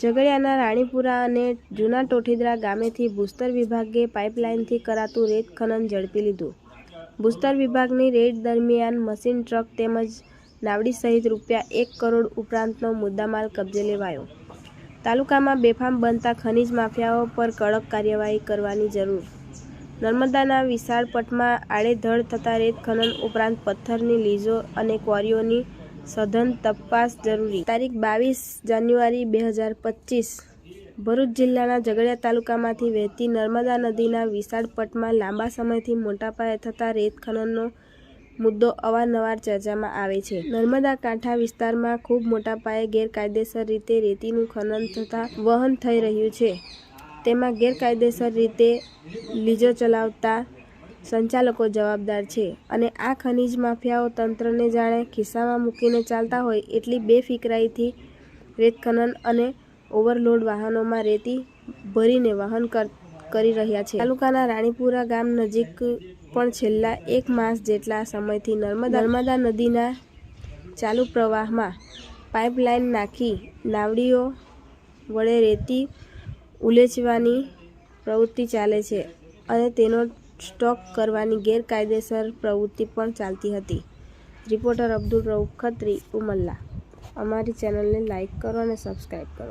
ઝઘડિયાના રાણીપુરા અને જૂના ટોઠીદરા ગામેથી ભૂસ્તર વિભાગે પાઇપલાઇનથી કરાતું રેત ખનન ઝડપી લીધું. ભૂસ્તર વિભાગની રેડ દરમિયાન મશીન ટ્રક તેમજ નાવડી સહિત રૂપિયા એક કરોડ ઉપરાંતનો મુદ્દામાલ કબજે લેવાયો. તાલુકામાં બેફામ બનતા ખનીજ માફિયાઓ પર કડક કાર્યવાહી કરવાની જરૂર. નર્મદાના વિશાળ પટમાં આડેધડ થતા રેત ખનન ઉપરાંત પથ્થરની લીઝો અને ક્વોરીઓની સઘન તપાસ જરૂરી. તારીખ બાવીસ જાન્યુઆરી બે હજાર પચીસ. ભરૂચ જિલ્લાના ઝઘડિયા તાલુકામાંથી વહેતી નર્મદા નદીના વિશાળ પટમાં લાંબા સમયથી મોટા પાયે થતા રેત ખનનનો મુદ્દો અવારનવાર ચર્ચામાં આવે છે. નર્મદા કાંઠા વિસ્તારમાં ખૂબ મોટા પાયે ગેરકાયદેસર રીતે રેતીનું ખનન થતાં વહન થઈ રહ્યું છે. તેમાં ગેરકાયદેસર રીતે લીજો ચલાવતા સંચાલકો જવાબદાર છે અને આ ખનિજ માફિયાઓ તંત્રને જાણે ખિસ્સામાં મૂકીને ચાલતા હોય એટલી બેફિકરાઈથી રેત ખનન અને ઓવરલોડ વાહનોમાં રેતી ભરીને વહન કર- રહ્યા છે. તાલુકાના રાણીપુરા ગામ નજીક પણ છેલ્લા એક માસ જેટલા સમયથી નર્મદા નર્મદા નદીના ચાલુ પ્રવાહમાં પાઇપલાઇન નાખી નાવડીઓ વડે રેતી ઉલેચવાની પ્રવૃત્તિ ચાલે છે અને તેનો સ્ટોક કરવાની ગેરકાયદેસર પ્રવૃત્તિ પણ ચાલતી હતી. રિપોર્ટર અબ્દુલ રઉફ ખત્રી, ઉમલ્લા. અમારી ચેનલને લાઇક કરો અને સબસ્ક્રાઈબ કરો.